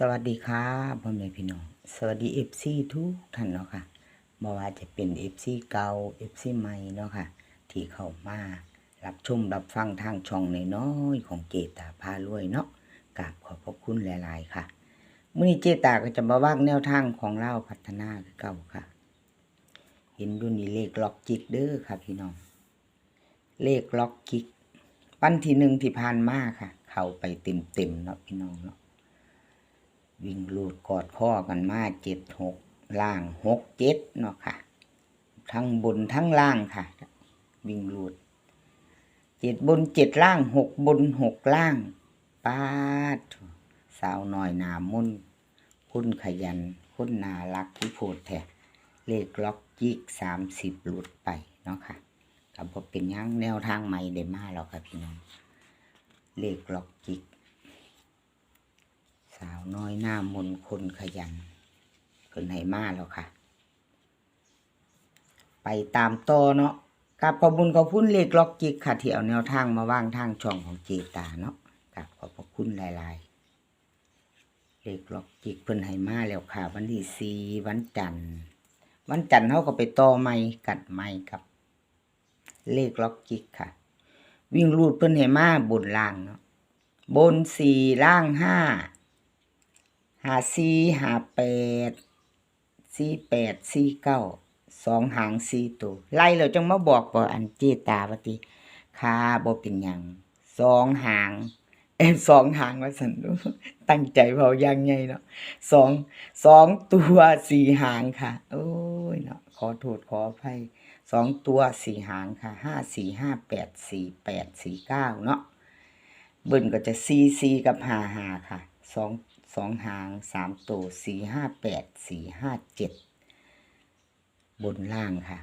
สวัสดีครับพ่อแม่พี่น้อง สวัสดีเอฟซีทุกท่านเนาะค่ะบ่ว่าจะเป็นเอฟซีเก่าเอฟซีใหม่เนาะค่ะ ที่เข้ามารับชมรับฟังทางช่องในน้อยของเจตาพารวยเนาะกราบขอบพระคุณหลาย ๆ ค่ะมื้อนี้เจตาก็จะมาว่างแนวทางของเราพัฒนาคือเก่าค่ะ เห็นอยู่นี่เลขล็อกจิกเด้อค่ะพี่น้อง เลขล็อกจิกปั้นที่หนึ่งที่ผ่านมาค่ะ เข้าไปเต็มๆเนาะพี่น้องเนาะ วิ่งลูดกอดข้อกันมาเจ็ดหกล่างหกเจ็ดเนาะค่ะ ทั้งบนทั้งล่างค่ะ วิ่งลูดเจ็ดบนเจ็ดล่างหกบนหกล่างปาดสาวหน่อยหนามุ่นคุณขยันคุณนารักที่โพดแท้เลขล็อกจิกสามสิบหลุดไปเนาะค่ะกับผมเป็นยังแนวทางใหม่ได้มาแล้วค่ะพี่น้องเลขล็อกจิก สาวน้อยหน้ามนคนขยันเพิ่นให้มาแล้วค่ะ ไปตามต่อเนาะกับขอบคุญขอบคุณเลขล็อกจิกค่ะที่เอาแนวทางมาว่างทางช่องของเจตาเนาะกับขอบพระคุณหลายๆเลขล็อกจิกเพิ่นให้มาแล้วค่ะ วันที่สี่วันจันทร์วันจันทร์เขาก็ไปต่อไม้กัดไม้กับ เลขล็อกจิกค่ะ วิ่งรูดเพิ่นให้มาบนล่างเนาะบนสี่ล่างห้า หาสี่หาแปดสี่แปดสี่เก้าสองหางสี่ตัวไล่เราจังมาบอกบ่อันเจตาวาติค่าบ่เป็นหยังสองหางเอ้ยสองหางว่าสันดูตั้งใจเผาย่างไงเนาะสองสองตัวสี่หางค่ะ โอ้ยเนาะขอโทษขออภัยสองตัวสี่หางค่ะห้าสี่ห้าแปดสี่แปดสี่เก้าเนาะเบิ่นก็จะสี่สี่กับห้าห้าค่ะสอง สองหางสามตัวสี่ห้าแปดสี่ห้าเจ็ดบนล่างค่ะ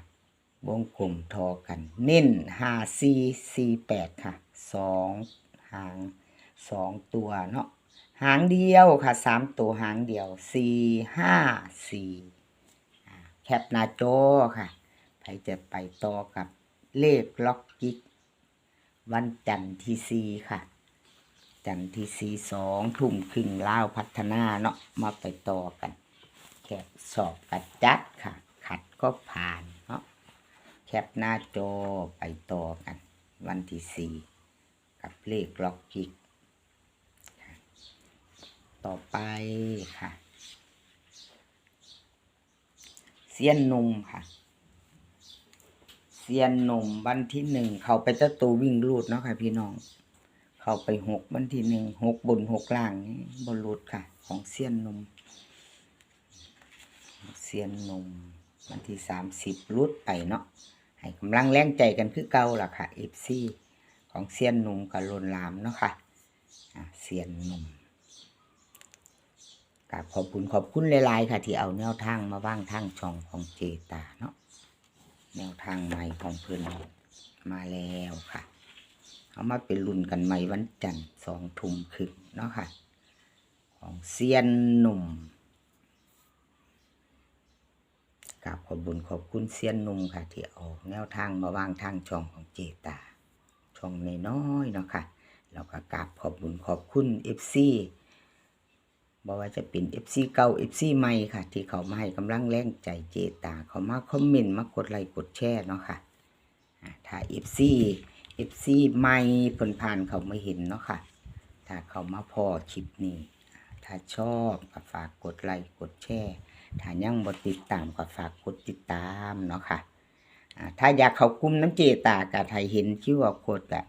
วงกลมทอกัน เน้นห้าสี่สี่แปดค่ะสองหางสองตัวเนาะหางเดียวค่ะสามตัวหางเดียวสี่ห้าสี่แคปหน้าจอค่ะใครจะไปต่อกับเลขล็อกกิกวันจันทร์ที่สี่ค่ะ จันทร์ที่สี่สองทุ่มครึ่งล่าวพัฒนาเนาะมาไปต่อกันแคบสอบกัดจัดค่ะ ขัดก็ผ่านเนาะแคปหน้าจอไปต่อกัน วันที่สี่กับเลขล็อกกิกต่อไปค่ะเซียนนุ่มค่ะเซียนหนุ่มวันที่หนึ่งเขาไปเจ้าตัววิ่งรูดเนาะค่ะพี่น้อง เข้าไปหกวันที่หนึ่งหกบนหกล่างนี่บนรุดค่ะ ของเซียนนมเซียนนมวันที่สามสิบรุดไปเนาะให้กำลังแรงใจกันคือเก่าล่ะค่ะเอฟซีของเซียนนมกับลนลามเนาะค่ะเซียนนมกราบขอบคุณขอบคุณหลายๆค่ะ ที่เอาแนวทางมาว่างทางช่องของเจตาเนาะแนวทางใหม่ของเพื่อนมาแล้วค่ะ เอามาเป็นรุ่นกันใหม่วันจันทร์สองทุ่มครึ่งเนาะค่ะ ของเซียนหนุ่มกราบขอบบุญขอบคุณเซียนหนุ่มค่ะ ที่เอาแนวทางมาวางทางช่องของเจตา ช่องน้อยๆเนาะค่ะแล้วก็กราบขอบบุญขอบคุณเอฟซีบอกว่าจะเป็นเอฟซีเก่าเอฟซีใหม่ค่ะ ที่เขามาให้กำลังแรงใจเจตา เขามาคอมเมนต์มากดไลค์กดแชร์เนาะค่ะอ่าถ้าเอฟซี เอฟซีไม่ผลผ่านเขาไม่เห็นเนาะค่ะ ถ้าเขามาพอคลิปนี้ ถ้าชอบก็ฝากกดไลค์กดแชร์ถ้ายังบ่ติดตามก็ฝากกดติดตามเนาะค่ะอ่าถ้าอยากเขากลุ่มน้ำเจตากะไทยเห็นชื่อว่าโคดอะ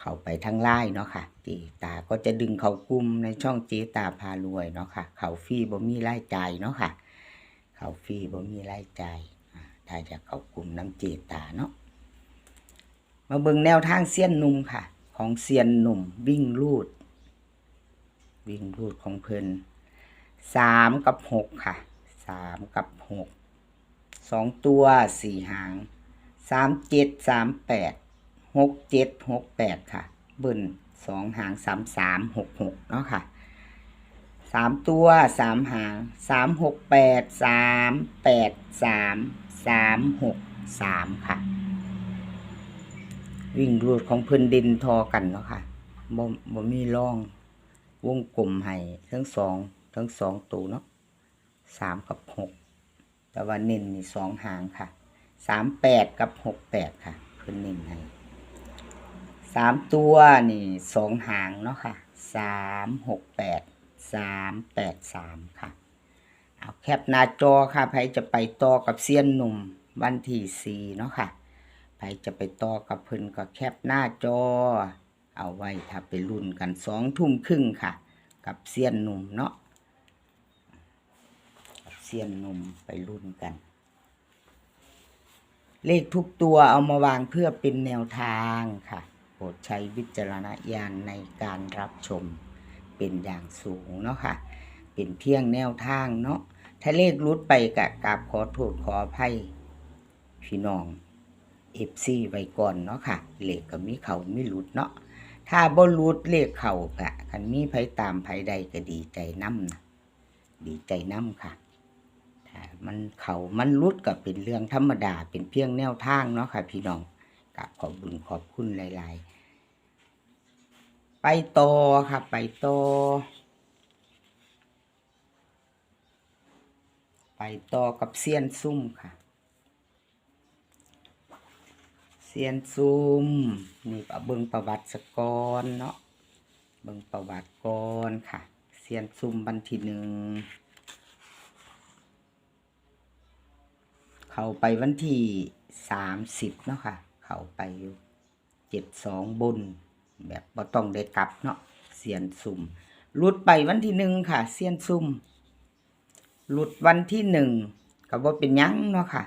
เขาไปทางไลน์เนาะค่ะเจตาก็จะดึงเขากลุ่มในช่องเจตาพารวยเนาะค่ะ เขาฟรีบ่มีรายจ่ายเนาะค่ะ เขาฟรีบ่มีรายจ่ายอ่าถ้าอยากเขากลุ่มน้ำเจตาเนาะ มาเบิ่งแนวทางเซียนหนุ่มค่ะ ของเซียนหนุ่มวิ่งรูด วิ่งรูดของเพิ่นสามกับหกค่ะสามกับหกสองตัวสี่หางสามเจ็ดสามแปดหกเจ็ดหกแปดค่ะ เบิ่นสองหางสามสามหกหกเนาะค่ะสามตัวสามหางสามหกแปดสามแปดสามสามหกสามค่ะ วิ่งรูดของเพื้นดินทอกันเนาะค่ะบ่บ่มีร่อง วงกลมให้ทั้งสองทั้งสองตัวเนาะสามกับหกแต่ว่าเน้นนี่สองหางค่ะสามแปดกับหกแปดค่ะเพิ่นเน้นให้สามตัวนี่สองหางเนาะค่ะสามหกแปดสามแปดสามค่ะ เอาแคปหน้าจอค่ะใครจะไปต่อกับเซียนหนุ่มวันที่สี่เนาะค่ะ ใครจะไปต่อกับเพิ่นก็แคปหน้าจอ เอาไว้ถ้าไปรุ่นกันสองทุ่มครึ่งค่ะ กับเซียนหนุ่มเนาะเซียนหนุ่มไปรุ่นกัน เลขทุกตัวเอามาวางเพื่อเป็นแนวทางค่ะโปรดใช้วิจารณญาณในการรับชมเป็นอย่างสูงเนาะค่ะ เป็นเพียงแนวทางเนาะถ้าเลขรุดไปกะกราบขอโทษขออภัยพี่น้อง เอฟซีไว้ก่อนเนาะค่ะเลขก็มีเขามีรุดเนาะถ้าบ่รุดเลขเขากะคันมีไผตามไผใดก็ดีใจน้ำนะดีใจน้ำค่ะถ้ามันเขามันรุดก็เป็นเรื่องธรรมดาเป็นเพียงแนวทางเนาะค่ะ พี่น้องกราบขอบบุญขอบคุณหลาย ๆ ไปต่อค่ะ ไปต่อไปต่อกับเซียนซุ่มค่ะ เซียนซุ่มนี่ปะเบิงประวัติสกอนเนาะเบิงประวัติก่อนค่ะเซียนซุ่มบันทีหนึ่งเข้าไปวันที่สามสิบเนาะค่ะ เข้าไปอยู่เจ็ดสองบน แบบบ่ต้องได้กลับเนาะเซียนซุ่มรุดไปวันที่หนึ่งค่ะเซียนซุ่มหลุดวันที่หนึ่งก็บ่เป็นยังเนาะค่ะ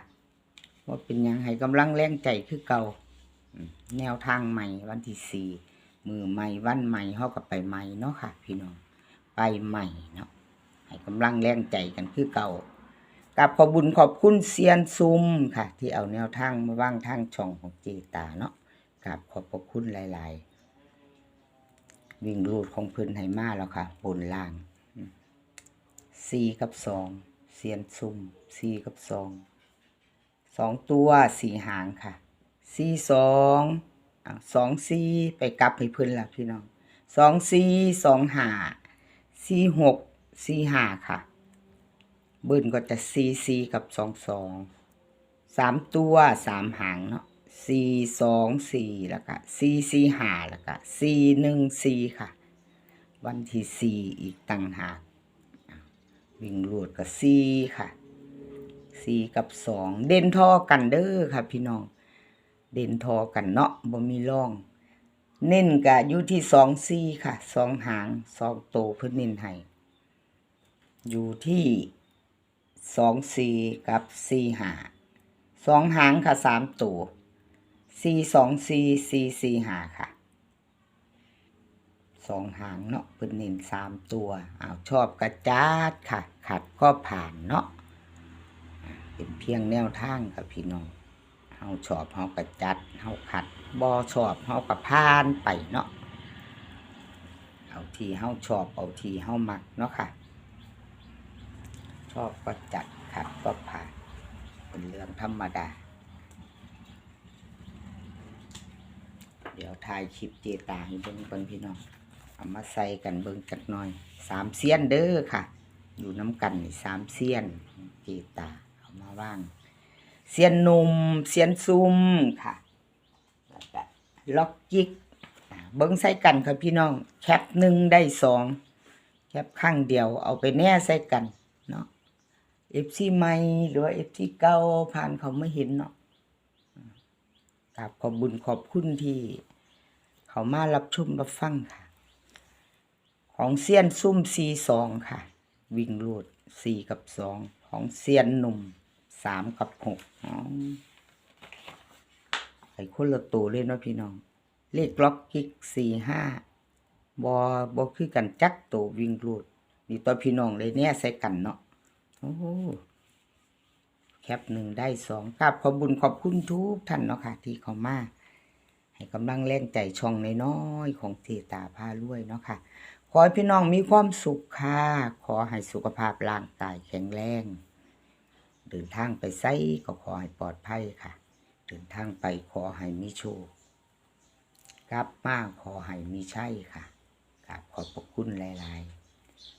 ว่าเป็นยังให้กำลังแรงใจคือเก่าแนวทางใหม่วันที่สี่มือใหม่วันใหม่เฮาก็ไปใหม่เนาะค่ะ พี่น้องไปใหม่เนาะให้กำลังแรงใจกันคือเก่ากับขอบุญขอบคุณเซียนซุมค่ะ ที่เอาแนวทางมาว่างทางช่องของเจตาเนาะกับขอบพระคุณหลาย ๆ วิ่งรูดของพิ่นให้มาแล้วค่ะ บนล่างสี่กับสองเซียนซุ่มสี่กับสอง สองตัวสี่หางค่ะสี่สองอะสองสี่ไปกลับให้เพิ่นละพี่น้องสองสี่สองหาสี่หกสี่หาค่ะ เบิ้ลก็จะสี่สี่กับสองสองสามตัวสามหางเนาะสี่สองสี่แล้วก็สี่สี่หาแล้วก็สี่หนึ่งสี่ค่ะ วันที่สี่อีกต่างหากวิ่งลวดกับซีค่ะ ซีกับสองเด่นทอกันเด้อค่ะพี่น้อง เด่นทอกันเนาะบ่มีร่อง เน้นกะอยู่ที่สองซี่ค่ะสองหางสองโตวเพื่อเน้นให้อยู่ที่สองซี่กับซี่หาสองหางค่ะสามตัวซีสองซี่ซี่ซี่หาค่ะสองหางเนาะเพิ่นเน้นสามตัวอ้าวชอบกระจาดค่ะ ขัดก็ผ่านเนาะ เป็นเพียงแนวทางกับพี่น้องเฮาชอบเฮากระจัดเฮาขัดบ่ชอบเฮากระพานไปเนาะเอาทีเฮาชอบเอาทีเฮามักเนาะค่ะ ชอบก็จัดขัดก็ผ่านเป็นเรื่องธรรมดา เดี๋ยวถ่ายคลิปเจตาให้เบิ่งเบิ่งพี่น้องเอามาใส่กันเบิ่งจักหน่อยสามเสี้ยนเด้อค่ะ อยู่น้ำกันนี่สามเสี้ยนเจตา มาว่าง เสียนหนุ่มเสียนซุ่มค่ะล็อกจิกเบิ่งใส่กันครับพี่น้อง แคปหนึ่งได้สองแคปข้างเดียวเอาไปแน่ใส่กันเนาะเอฟซีใหม่หรือว่าเอฟซีเก่าผ่านเขาไม่เห็นเนาะกราบขอบบุญขอบคุณที่ เขามารับชมรับฟังค่ะ ของเซียนซุ่มซีสองค่ะ วิ่งรูดสี่กับสองของเซียนหนุ่ม สามกับหกอ๋อไอ้คนละตัวเลยเนาะพี่น้อง เลขล็อกกิกสี่ห้าบอบอคือกันจักตัววิ่งรูดนี่ตัวพี่น้องเลยเนี่ยใส่กันเนาะโอ้โหแคปหนึ่งได้สองกราบขอบบุญขอบคุณทุกท่านเนาะค่ะ ที่เขามาให้กำลังแรงใจช่องน้อยๆของเจตาพารวยเนาะค่ะ ขอให้พี่น้องมีความสุขค่ะ ขอให้สุขภาพร่างกายแข็งแรง เดินทางไปไสก็ขอให้ปลอดภัยค่ะ เดินทางไปขอให้มีโชคกลับมาขอให้มีชัยค่ะกรับขอบพระคุณหลาย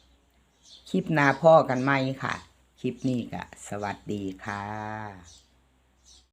ๆ คลิปหน้าพ่อกันไหมค่ะ คลิปนี้ก็สวัสดีค่ะ